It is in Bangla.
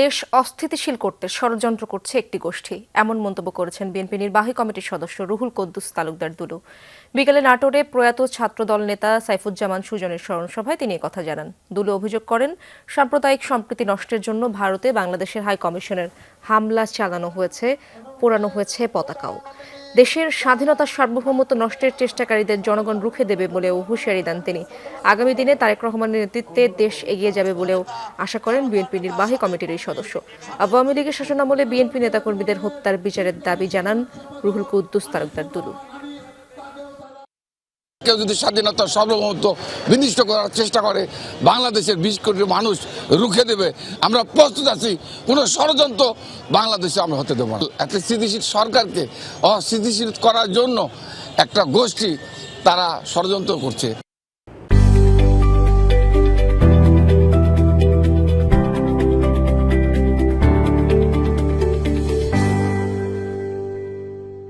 দেশ অস্থিতিশীল করতে ষড়যন্ত্র করছে একটি গোষ্ঠী। এমন মন্তব্য করেছেন বিএনপি নির্বাহী কমিটির সদস্য রুহুল কদ্দুস তালুকদার দুলু। বিকেলে নাটোরে প্রয়াত ছাত্রদল নেতা সাইফুজ্জামান সুজনের স্মরণসভায় তিনি কথা জানান। দুলু অভিযোগ করেন, সাম্প্রদায়িক সম্প্রীতি নষ্টের জন্য ভারতে বাংলাদেশের হাই কমিশনের হামলা চালানো হয়েছে, পোড়ানো হয়েছে পতাকাও। দেশের স্বাধীনতা সার্বভৌমত্ব নষ্টের চেষ্টাকারীদের জনগণ রুখে দেবে বলেও হুঁশিয়ারি দেন তিনি। আগামী দিনে তারেক রহমানের নেতৃত্বে দেশ এগিয়ে যাবে বলেও আশা করেন বিএনপি নির্বাহী কমিটির এই সদস্য। আওয়ামী লীগের শাসনামলে বিএনপি নেতাকর্মীদের হত্যার বিচারের দাবি জানান রুহুল কুদ্দুস তালুকদার দুলু। কেউ যদি স্বাধীনতার সার্বভৌমত্ব বিনিষ্ট করার চেষ্টা করে, বাংলাদেশের বিশ কোটি মানুষ রুখে দেবে, আমরা প্রস্তুত আছি, কোনো ষড়যন্ত্র বাংলাদেশে আমরা হতে দেবো একটা স্থিতিশীল সরকারকে অস্থিতিশীল করার জন্য একটা গোষ্ঠী তারা ষড়যন্ত্র করছে।